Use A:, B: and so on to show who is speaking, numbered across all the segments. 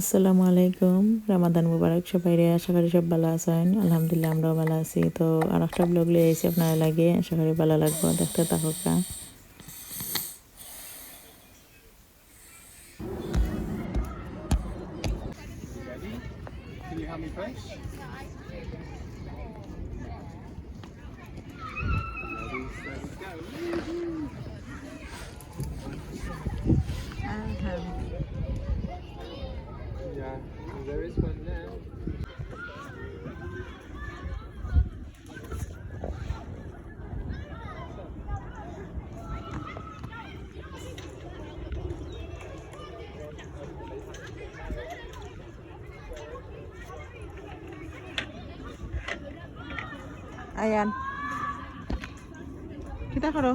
A: আসসালামু আলাইকুম। রামাদান মুবারক সবাই রে আশা করি সব ভালো আছেন। আলহামদুলিল্লাহ, আমরাও ভালো আছি। তো আর একটা ব্লগ লিয়ে এসে আপনারা লাগে। আশা করি ভালো লাগবো। দেখতে থাকুকা Ayan. Kita ko ro.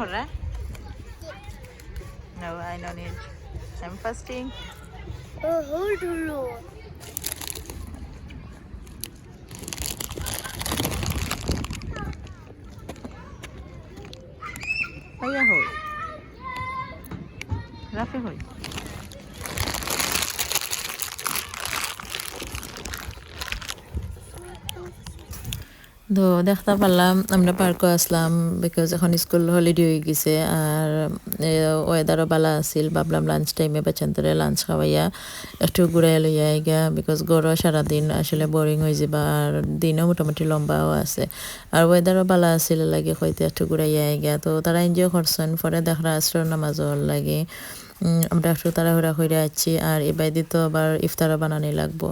A: কররা No, I don't need. I'm fasting.
B: Oh, hold on.
A: Kaya hoy. Rafi hoy. তো দেখতে পারলাম, আমরা পার্কও আসলাম বিকজ এখন স্কুল হলিডে হয়ে গেছে আর ওয়েদারও ভালো আছিল, ভাবলাম লাঞ্চ টাইমে বাচ্চান্তরে লাঞ্চ খাওয়াইয়া একটু ঘুরাই লইয়া আইগা বিকজ গরও সারাদিন আসলে বোরিং হয়ে যাবা আর দিনও মোটামুটি লম্বাও আছে। আর ওয়েদারও ভালো আছিল, লাগে হইতে একটু ঘুরাইয়া আইগা। তো তারা এনজয় করছেন, পরে দেখরা আশ্রয় নামাজও লাগে। আমরা একটু তাড়াহুড়া করে আছি আর এবার তো আবার ইফতারও বানানি লাগবো।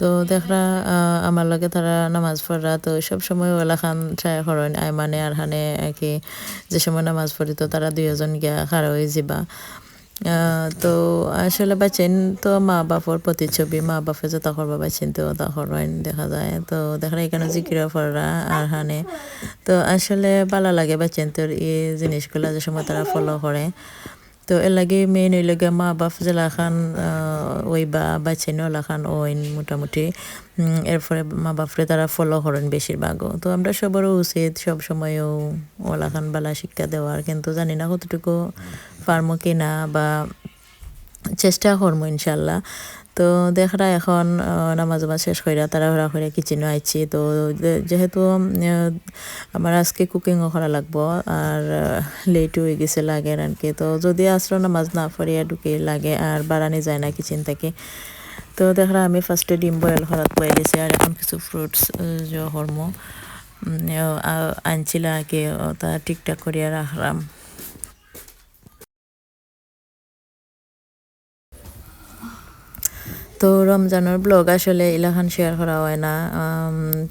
A: তো দেখরা আমার লগে তারা নামাজ পড়রা, তো সব সময় ওলা খান ট্রাই করেন। আই মানে আর হানে কি যে সময় নামাজ পড়ি, তো তারা দুইজন গিয়া খাড়া হয়ে যাবা তো আসলে বাচ্চেন তো মা বাপর প্রতিচ্ছবি, মা বাপে যে তখন বাচ্চেন তো তখন দেখা যায়। তো দেখা এখানে জিকিরা পড়রা আর হানে। তো আসলে ভালো লাগে বাচ্চেন তোর এই জিনিসগুলা যে সময় তারা ফলো করে। তো এর লাগে মেইন ওই লাগে মা বাপ জেলা খান ওই বা বাচ্চাইন ওলা ওইন মোটামুটি এরপরে মা বাপরে তারা ফলো করেন বেশিরভাগও তো আমরা সবারও উচিত সব সময়ও ওলা বালা শিক্ষা দেওয়ার কিন্তু জানি না কতটুকু পারমো কিনা বা চেষ্টা করব ইনশাল্লাহ তো দেখরা এখন নামাজ নামাজ শেষ কইরা তারা হরা করে কিচেনে আইছি। তো যেহেতু আমার আজকে কুকিংও করা লাগবো আর লেট হয়ে গেছে লাগে আর কি। তো যদি আসর নামাজ না পড়িয়া ঢুকে লাগে আর বাড়ানি যায় না কিচেন থেকে, তো দেখরা আমি ফার্স্টে ডিম বয়েল করাত বয়ে দিয়েছি আর এখন কিছু ফ্রুটস হরম আনছিলা ও তা ঠিকঠাক করিয়া রাখলাম। তো রমজানের ব্লগ আসলে ইলাখান শেয়ার করা হয় না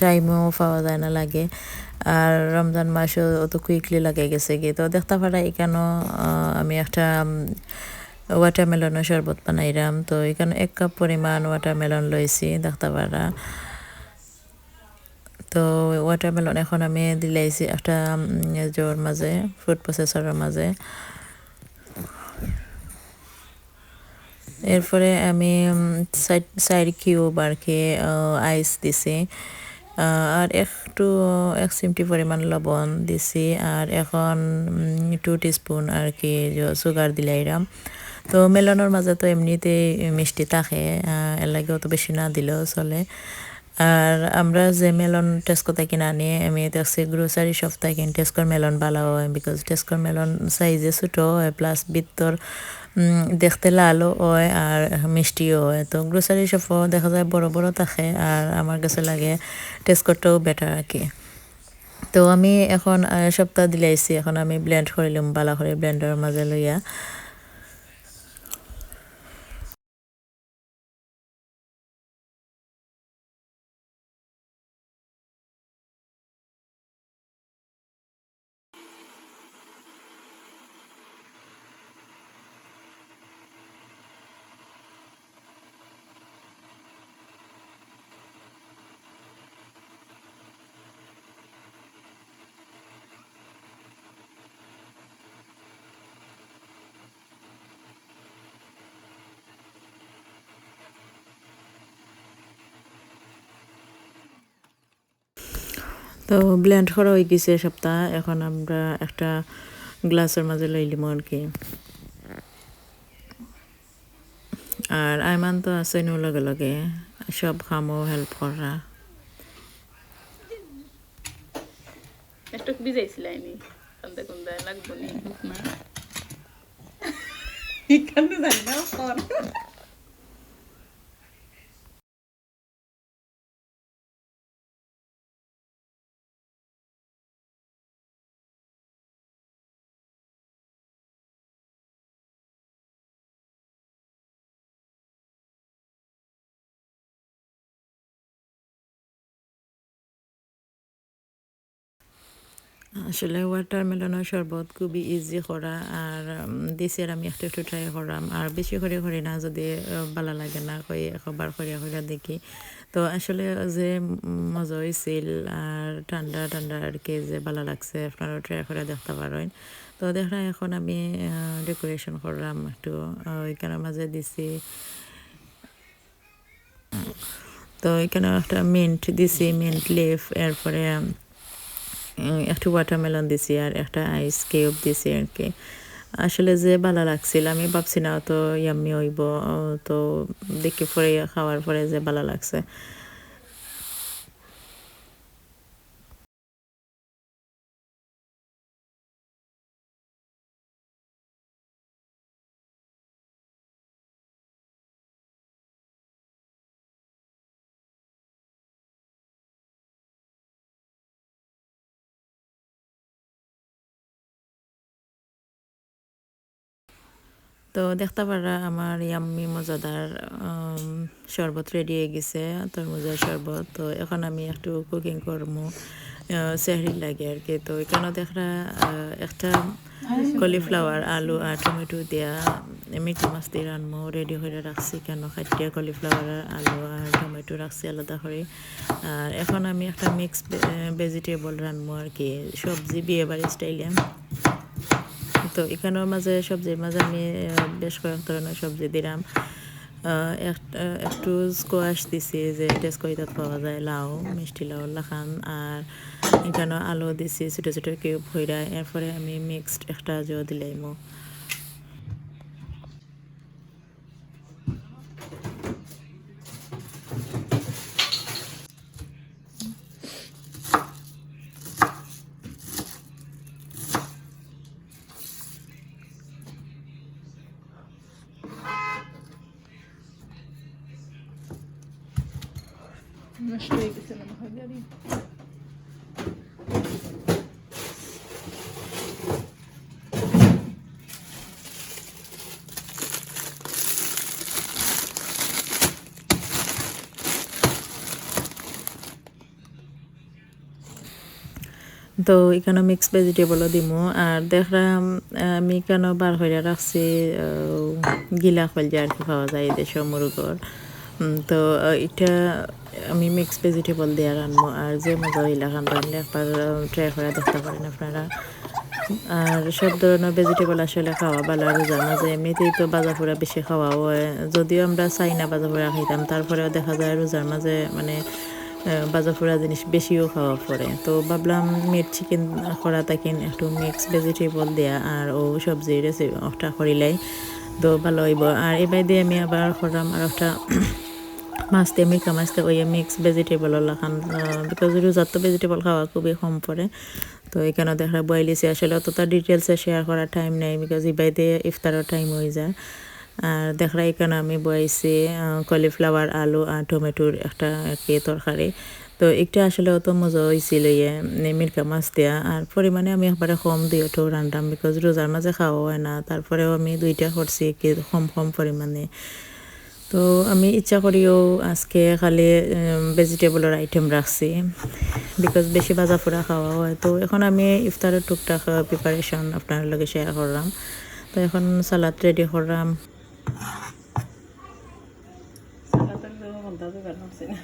A: টাইমও পাওয়া যায় না লাগে। আর রমজান মাসও অত কুইকলি লাগে গেছে কি তো দেখতে পারা এখানেও আমি একটা ওয়াটারমেলনের শরবত বানাইলাম তো এখানে এক কাপ পরিমাণ ওয়াটারমেলন লইছি দেখতে পারা। তো ওয়াটারমেলন এখন আমি দিলাইছি একটা জোর মাঝে ফুড প্রসেসরের মাঝে। এরপরে আমি সাইড কিউব আর আইস দিছি। আর একটু এক চিমটি পরিমাণ লবণ দিছি। আর এখন টু স্পুন আর কি সুগার দিলাইরাম তো মেলনের মাঝে তো এমনিতেই মিষ্টি থাকে এর লাগে অত বেশি না দিলেও চলে। আর আমরা যে মেলন টেস্কো থেকে কিনে আনি আমি দেখছি গ্রোসারি শপ থেকে টেস্কোর মেলন ভালো হয় বিকজ টেস্কোর মেলন সাইজে ছোটো হয় প্লাস উম, দেখতে লালও হয় আর মিষ্টিও হয়। তো গ্রোসারি শপও দেখা যায় বড় বড় থাকে আর আমার কাছে লাগে টেস্ট করতেও বেটার আর কি। তো আমি এখন সপ্তাহ দিলাইছি এখন আমি ব্লেন্ড করিলাম বালা করে ব্লেন্ডারের মাঝে লইয়া। তো ব্লেন্ড করা হয়ে গেছে সপ্তাহ। এখন আমরা একটা গ্লাসের মাঝে লইলিম আর কি। আর আইমান তো আছে নো লগে লগে। সব কামও হেল্প করা।
C: একটু ভিজাইছিলাই নি? কান্দা কুন্দা লাগবো নি। না এখানে জানি না
A: আসলে ওয়াটারমেলনের শরবত খুবই ইজি করা আর দিছের আমি একটু একটু ট্রাই করাম আর বেশি করে করি না, যদি ভালো লাগে না কই একবার করিয়া করিয়া দেখি। তো আসলে যে মজা হয়েছিল আর ঠান্ডা ঠান্ডা আর কি যে ভালো লাগছে আপনারা ট্রাই করে দেখতে পারেন তো দেখা, এখন আমি ডেকোরেশন করলাম একটু ওইখানে মাঝে দিছি। তো এখানে একটা মিন্ট দিছি মিন্ট লিফ এরপরে একটু ওয়াটারমেলন দিছি আর একটা আইস কিউব দিছি আর কি। আসলে যে ভালো লাগছিল, আমি ভাবছি না তো ইয়াম্মি হইব তো দেখি পরে খাওয়ার পরে যে ভালো লাগছে। তো দেখতে পারা আমার ইয়াম্মি মজাদার শরবত রেডি হয়ে গেছে তরমুজের শরবত। তো এখন আমি একটু কুকিং করব সেহরি লাগে আর কি। তো এখানে দেখা একটা কলিফ্লাওয়ার আলু আর টমেটো দিয়া মিটি মাছ দিয়ে রানমো রেডি করে রাখছি কেন? খাটিয়া কলিফ্লাওয়ার আলু আর টমেটো রাখছি আলাদা করে আর এখন আমি একটা মিক্স ভেজিটেবল রানমো আর কি, সবজি বিয়ে বাড়ি স্টাইলে তো এখানের মাঝে সবজির মাঝে আমি বেশ কয়েক ধরনের সবজি দিলাম। একটু স্কোয়াশ দিছি যে টেস্কোইতাত পাওয়া যায়, লাউ, মিষ্টি লাউ, লাখান, আর এখানে আলু দিছি ছোটো ছোটো কেউ হইরা। এরপরে আমি মিক্সড একটা জো দিলাইমো
C: নষ্ট হয়ে গেছে মনে হয় গাড়ি
A: তো এখানে মিক্স ভেজিটেবলও দিমু। আর দেখলাম আমি কেন বার হইয়া রাখছি গিলা খলজা আর কি পাওয়া যায় এদেশে মুরগর। তো এটা আমি মিক্স ভেজিটেবল দিয়ে রানবো আর যে মজা হইলা খান রানলে একবার ট্রাই করে দেখতে পারেন আপনারা। আর সব ধরনের ভেজিটেবল আসলে খাওয়া ভালো রোজার মাঝে এমনিতেই তো বাজা পোড়া বেশি খাওয়া হয়। যদিও আমরা চাই না বাজা পোড়া খাইতাম, তারপরেও দেখা যায় রোজার মাঝে মানে বাজা পোড়া জিনিস বেশিও খাওয়া পড়ে। তো ভাবলাম মিট চিকেন করা তাকিন একটু মিক্স ভেজিটেবল দেয়া, আর ও সবজি রেসিপি ওটা করিলাই তো ভালো হইব। আর এবার দিয়ে আমি আবার করলাম আর একটা মাছ দিয়ে মিকা মাছ দিয়ে ওই মিক্স ভেজিটেবল লাখান বিকজ রোজার তো ভেজিটেবল খাওয়া খুবই কম পড়ে। তো এখানে দেখা বয়েলিছে আসলে অতটা ডিটেলসে শেয়ার করার টাইম নেই বিকজ ইবাইতে ইফতারের টাইম হয়ে যায়। আর দেখা এখানে আমি বয়েছি কলিফ্লাওয়ার আলু আর টমেটোর একটা তরকারি। তো একটা আসলে অত মজা হয়েছিল ইয়ে মিরকা মাছ দেওয়া আর পরিমাণে আমি একবারে কম দিয়ে ওঠো রান্ধাম বিকজ রোজার মাঝে খাওয়া হয় না। তারপরেও আমি দুইটা করছি কম কম পরিমাণে। তো আমি ইচ্ছা করিও আজকে খালি ভেজিটেবলের আইটেম রাখছি বিকজ বেশি ভাজা পোড়া খাওয়া হয়। তো এখন আমি ইফতারের টুকটাক প্রিপারেশন আপনার লগে শেয়ার করলাম। তো এখন সালাদ রেডি করলাম। 到这个程序呢？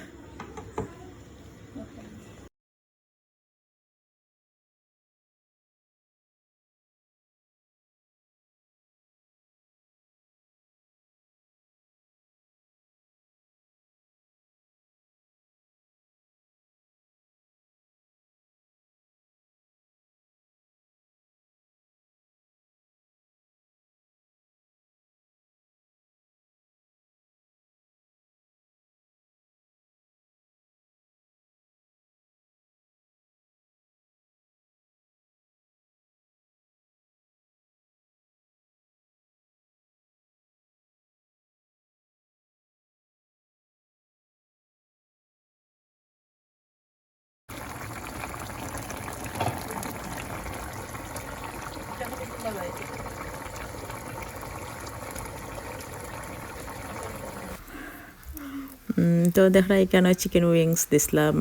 A: তো দেখা এখানে চিকেন উইংস দিছিলাম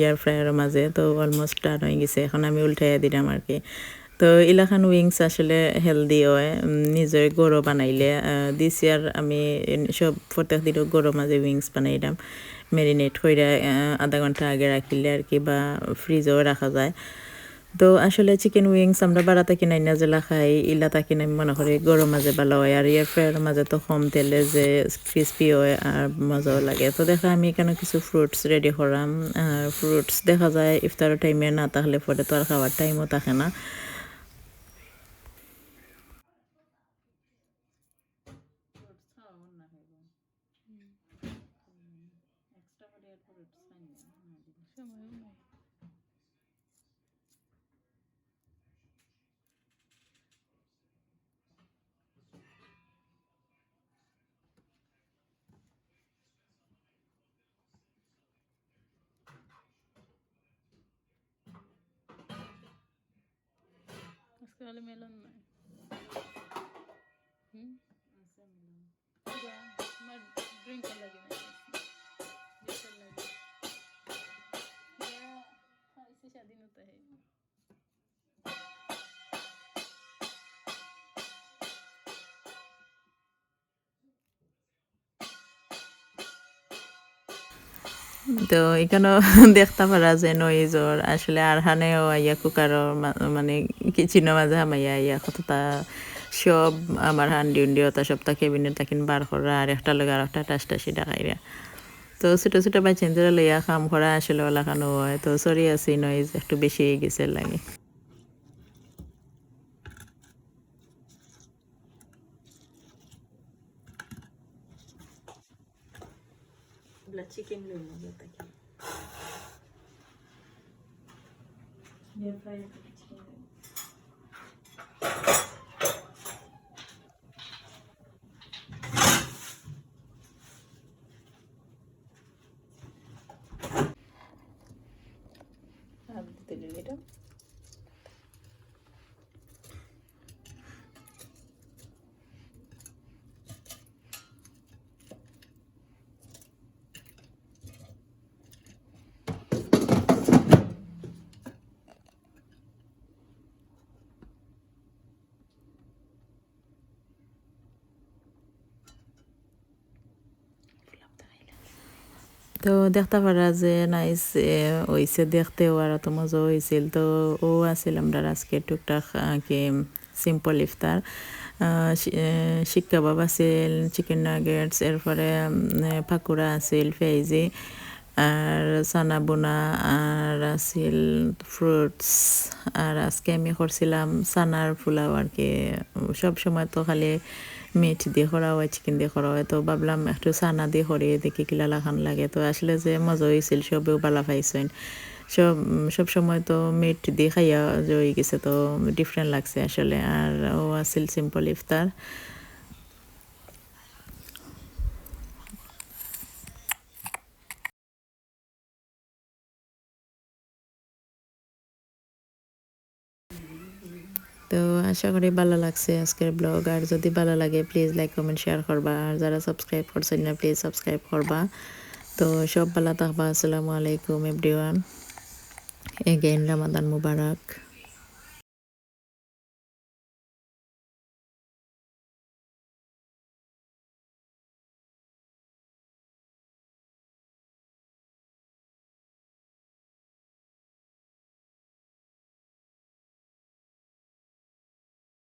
A: ইয়ার ফ্রাইয়ের মাঝে তো অলমোস্ট ডান হয়ে গেছে। এখন আমি উল্টাইয়া দিলাম আর কি। তো ইলাখান উইংস আসলে হেলদি হয় নিজের গরু বানাইলে। দিস ইয়ার আমি সব প্রত্যেক দিনও গরু মাঝে উইংস বানাইলাম মেরিনেট করে আধা ঘণ্টা আগে রাখিলে আর কি, বা ফ্রিজেও রাখা যায়। তো আসলে চিকেন উইংস আমরা বাড়াতে কিনাই না জেলা খাই ইলাতা কিনে আমি মনে করি গরম মাঝে ভালো হয় আর ইয়ার ফ্রাইয়ের মাঝে তো কম তেলে যে ক্রিস্পি হয় আর মজাও লাগে তো দেখা আমি এখানে কিছু ফ্রুটস রেডি করাম আর ফ্রুটস দেখা যায় ইফতারের টাইমে না থাকলে পরে তো আর খাওয়ার টাইমও থাকে না
C: আজকে হলে মেলন
A: তো এখানেও দেখতে পারা যে নইজর। আসলে আর হানেও আইয়া কুকারও মানে কিচেনের মাঝে হামাইয়া আইয়া কথা সব আমার হান্ডি উন্ডি ওটা সবটা কেবিনে তাকিন বার করা, আর একটা লগে আর একটা টাস টাসি ডাকাইরা। তো ছোটো ছোটো বাচ্চাদের লইয়া কাম করা আসলে ওলাখানো হয়। তো সরি আছি নইজ, একটু বেশি গেছে লাগে। চিকেন লই
C: নেব তাকে তেলে এটা
A: তো দেখতে পারা যে নাইস হয়েছে দেখতেও আর অত মজা হয়েছিল তো ও আছিল আমরা আজকে টুকটাক কি সিম্পল ইফতার। শিক কাবাব আছিল চিকেন নাগেটস এরপরে পাকুড়া আছিল, ফেইজি। আর সানা বোনা আর আছিল ফ্রুটস আর আজকে আমি করছিলাম সানার কি। সব সময় তো খালি মিট দিয়ে করা হয় চিকেন দিয়ে করা হয় তো ভাবলাম একটু সানা দিয়ে করি দেখি কিলা লাখান লাগে। তো আসলে যে মজা হয়েছিল সবেও বালা পাইছেন সব সব সময় তো মিট দিয়ে খাইয়া হয়ে গেছে, তো ডিফারেন্ট লাগছে আসলে। আর ও আছিল সিম্পল ইফতার তো আশা করি ভালো লাগছে আজকের ব্লগ আর যদি ভালো লাগে প্লিজ লাইক কমেন্ট শেয়ার করবা। আর যারা সাবস্ক্রাইব করছেন না প্লিজ সাবস্ক্রাইব করবা। তো সব ভালো থাকবা। আসসালামু আলাইকুম এভরিওয়ান এগেইন রামাদান মুবারক